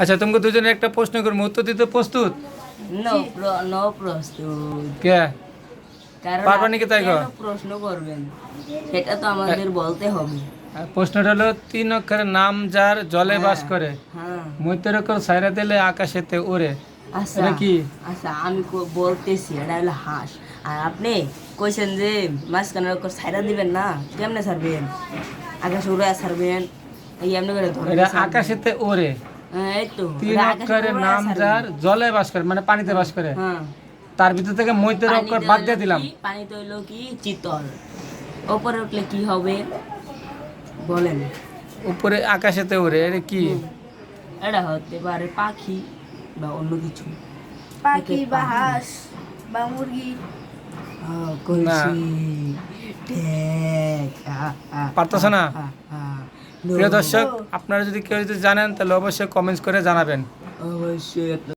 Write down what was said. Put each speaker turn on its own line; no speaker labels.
আচ্ছা তোমাকে দুজনের একটা প্রশ্ন করব। উত্তর দিতে প্রস্তুত?
নো প্রস্তুত।
কে?
কারণ
পারবা নাকি তাই?
প্রশ্ন করবেন? সেটা তো আমাদের বলতে হবে।
প্রশ্নটা হলো তিন অক্ষরের নাম যার জলে বাস করে।
হ্যাঁ।
মৈত্রের অক্ষর সাইরা দিলে আকাশেতে ওড়ে
আচ্ছা
কি?
আচ্ছা আমি বলতেছি এটা হলো হাঁস। আর আপনি কইছেন যে মাঝখানের দিবেন না কেমনে ছাড়বেন আকাশে উড়ে ছাড়বেন এই এমনি করে
এটা আকাশেতে ওড়ে
হ্যাঁ,
তিন
এটা
অক্ষরের নাম যার জলে বাস করে মানে পানিতে বাস করে।
হ্যাঁ।
তার ভিতর থেকে মৈত্রের অক্ষর বাদ দিয়ে দিলাম।
পানিতে হইল কি? চিতল। ওপরে উঠলে কি হবে? বলেন।
উপরে আকাশেতে ওড়ে এটা কি?
এটা হতে পারে পাখি বা অন্য কিছু।
পাখি বা হাঁস বা মুরগি।
পারতেছো না? প্রিয় দর্শক আপনারা যদি কেউ যদি জানেন তাহলে অবশ্যই কমেন্টস করে জানাবেন।
অবশ্যই।